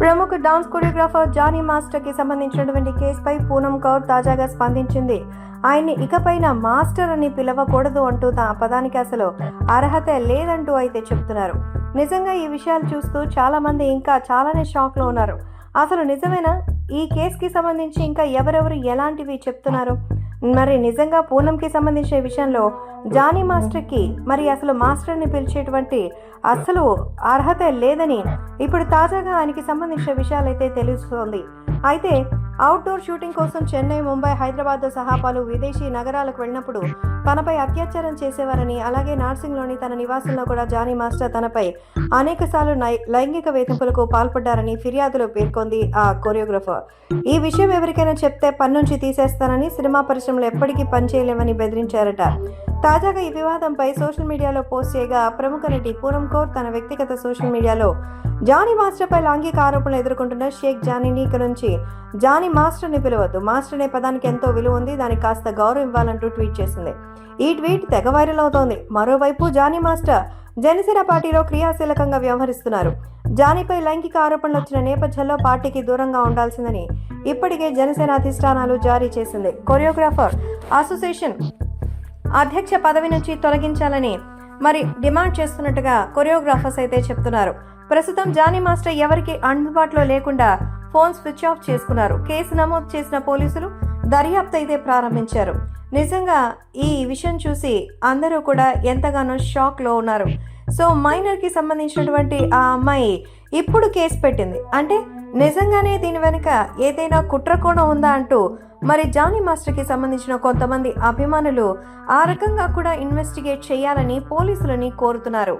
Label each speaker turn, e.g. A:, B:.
A: ప్రముఖ dance choreographer Johnny మాస్టర్కి సంబంధించినటువంటి కేసుపై పూనం కౌర్ తాజాగా స్పందించింది. ఆయన్ని ఇకపైన మాస్టర్ అని పిలవకూడదు అంటూ తన పదానికి అసలు అర్హత లేదంటూ అయితే చెప్తున్నారు. నిజంగా ఈ విషయాలు చూస్తూ చాలామంది ఇంకా చాలానే షాక్లో ఉన్నారు. అసలు నిజమేనా? ఈ కేసుకి సంబంధించి ఇంకా ఎవరెవరు ఎలాంటివి చెప్తున్నారు? మరి నిజంగా పూనంకి సంబంధించిన విషయంలో జానీ మాస్టర్కి మరి అసలు మాస్టర్ని పిలిచేటువంటి అసలు అర్హత లేదని ఇప్పుడు తాజాగా ఆయనకి సంబంధించిన విషయాలైతే తెలుస్తోంది. అయితే అవుట్డోర్ షూటింగ్ కోసం చెన్నై ముంబై హైదరాబాద్ సహా పలు విదేశీ నగరాలకు వెళ్ళినప్పుడు తనపై అత్యాచారం చేసేవారని అలాగే నార్సింగ్లోని తన నివాసంలో కూడా జానీ మాస్టర్ తనపై అనేకసార్లు లైంగిక వేధింపులకు పాల్పడ్డారని ఫిర్యాదులో పేర్కొంది ఆ కొరియోగ్రఫర్. ఈ విషయం ఎవరికైనా చెప్తే పన్నుంచి తీసేస్తానని సినిమా పరిశ్రమలో ఎప్పటికీ పనిచేయలేమని బెదిరించారట. తాజాగా ఈ వివాదంపై సోషల్ మీడియాలో పోస్ట్ చేయగా ప్రముఖ నటి పూనం కౌర్ తన వ్యక్తిగత సోషల్ మీడియాలో జానీ మాస్టర్పై లైంగిక ఆరోపణలు ఎదుర్కొంటున్న షేక్ జానీని ఇక నుంచి జానీ మాస్టర్ని పిలవద్దు. మాస్టర్ అనే పదానికి ఎంతో విలువ ఉంది. దానికి కాస్త గౌరవం ఇవ్వాలంటూ ట్వీట్ చేసింది. ఈ ట్వీట్ తెగ వైరల్ అవుతోంది. మరోవైపు జానీ మాస్టర్ జనసేన పార్టీలో క్రియాశీలకంగా వ్యవహరిస్తున్నారు. జానీపై లైంగిక ఆరోపణలు వచ్చిన నేపథ్యంలో పార్టీకి దూరంగా ఉండాల్సిందని ఇప్పటికే జనసేన అధిష్టానాలు జారీ చేసింది. కొరియోగ్రాఫర్ అసోసియేషన్ అధ్యక్ష పదవి నుంచి తొలగించాలని మరి డిమాండ్ చేస్తున్నట్టుగా కొరియోగ్రాఫర్స్ అయితే చెప్తున్నారు. ప్రస్తుతం జానీ మాస్టర్ ఎవరికి అందుబాటులో లేకుండా ఫోన్ స్విచ్ ఆఫ్ చేసుకున్నారు. కేసు నమోదు చేసిన పోలీసులు దర్యాప్తు అయితే ప్రారంభించారు. నిజంగా ఈ విషయం చూసి అందరూ కూడా ఎంతగానో షాక్లో ఉన్నారు. సో మైనర్కి సంబంధించినటువంటి ఆ అమ్మాయి ఇప్పుడు కేసు పెట్టింది. అంటే నిజంగానే దీని వెనుక ఏదైనా కుట్రకోణం ఉందా అంటూ మరి జానీ మాస్టర్కి సంబంధించిన కొంతమంది అభిమానులు ఆ రకంగా కూడా ఇన్వెస్టిగేట్ చేయాలని పోలీసులని కోరుతున్నారు.